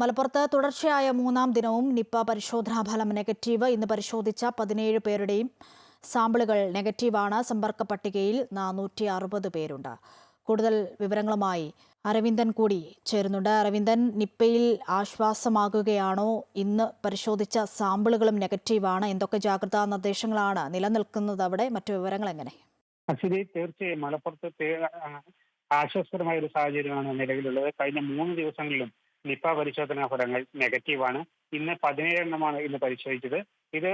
മലപ്പുറത്ത് തുടർച്ചയായ മൂന്നാം ദിനവും നിപ്പ പരിശോധനാ ഫലം നെഗറ്റീവ്. ഇന്ന് പരിശോധിച്ച പതിനേഴ് പേരുടെയും സാമ്പിളുകൾ നെഗറ്റീവാണ്. സമ്പർക്ക പട്ടികയിൽ നാനൂറ്റി അറുപത് പേരുണ്ട്. കൂടുതൽ വിവരങ്ങളുമായി അരവിന്ദൻ കൂടി ചേരുന്നുണ്ട്. അരവിന്ദൻ നിപ്പയിൽ ആശ്വാസമാകുകയാണോ? ഇന്ന് പരിശോധിച്ച സാമ്പിളുകളും നെഗറ്റീവാണ്. എന്തൊക്കെ ജാഗ്രതാ നിർദ്ദേശങ്ങളാണ് നിലനിൽക്കുന്നത് അവിടെ? മറ്റു വിവരങ്ങൾ എങ്ങനെ? തീർച്ചയായും മലപ്പുറത്ത് ആശ്വാസകരമായ ഒരു സാഹചര്യമാണ് നിലവിലുള്ളത്. കഴിഞ്ഞ മൂന്ന് ദിവസങ്ങളിലും നിപ്പ പരിശോധനാ ഫലങ്ങൾ നെഗറ്റീവാണ് ഇന്ന് പതിനേഴ് എണ്ണമാണ് ഇന്ന് പരിശോധിച്ചത്. ഇത്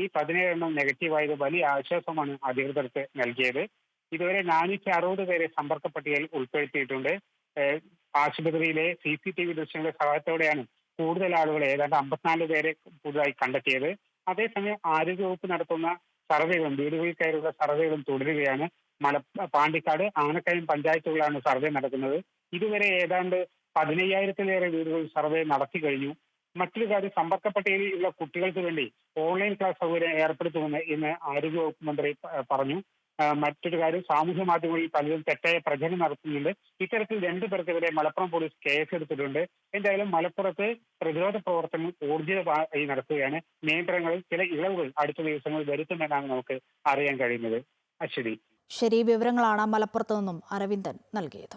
ഈ പതിനേഴ് എണ്ണം നെഗറ്റീവായത് വലിയ ആശ്വാസമാണ് അധികൃതർക്ക് നൽകിയത്. ഇതുവരെ നാനൂറ്റി അറുപത് പേരെ സമ്പർക്ക പട്ടികയിൽ ഉൾപ്പെടുത്തിയിട്ടുണ്ട് ആശുപത്രിയിലെ സി സി ടി വി ദൃശ്യങ്ങളുടെ സഹായത്തോടെയാണ് കൂടുതൽ ആളുകൾ ഏതാണ്ട് അമ്പത്തിനാല് പേരെ പുതുതായി കണ്ടെത്തിയത്. അതേസമയം ആരോഗ്യവകുപ്പ് നടത്തുന്ന സർവേകളും വീടുകളിൽ കയറിയുള്ള സർവേകളും തുടരുകയാണ്. മല പാണ്ടിക്കാട് ആനക്കയം പഞ്ചായത്തുകളാണ് സർവേ നടക്കുന്നത്. ഇതുവരെ ഏതാണ്ട് പതിനയ്യായിരത്തിലേറെ വീടുകൾ സർവേ നടത്തി കഴിഞ്ഞു. മറ്റൊരു കാര്യം സമ്പർക്ക പട്ടികയിൽ ഉള്ള കുട്ടികൾക്ക് വേണ്ടി ഓൺലൈൻ ക്ലാസ് സൗകര്യം ഏർപ്പെടുത്തുമെന്ന് ഇന്ന് ആരോഗ്യവകുപ്പ് മന്ത്രി പറഞ്ഞു. മറ്റൊരു കാര്യം സാമൂഹ്യ മാധ്യമങ്ങളിൽ പലരും തെറ്റായ പ്രചരണം നടത്തുന്നുണ്ട്. ഇത്തരത്തിൽ രണ്ടു പേർക്കെതിരെ മലപ്പുറം പോലീസ് കേസ് എടുത്തിട്ടുണ്ട് എന്തായാലും മലപ്പുറത്ത് പ്രതിരോധ പ്രവർത്തനങ്ങൾ ഊർജിതമായി നടത്തുകയാണ് നിയന്ത്രണങ്ങളിൽ ചില ഇളവുകൾ അടുത്ത ദിവസങ്ങളിൽ വരുത്തുമെന്നാണ് നമുക്ക് അറിയാൻ കഴിയുന്നത്. അശ്വതി. ശരി വിവരങ്ങളാണ് മലപ്പുറത്തു നിന്നും അരവിന്ദൻ നൽകിയത്.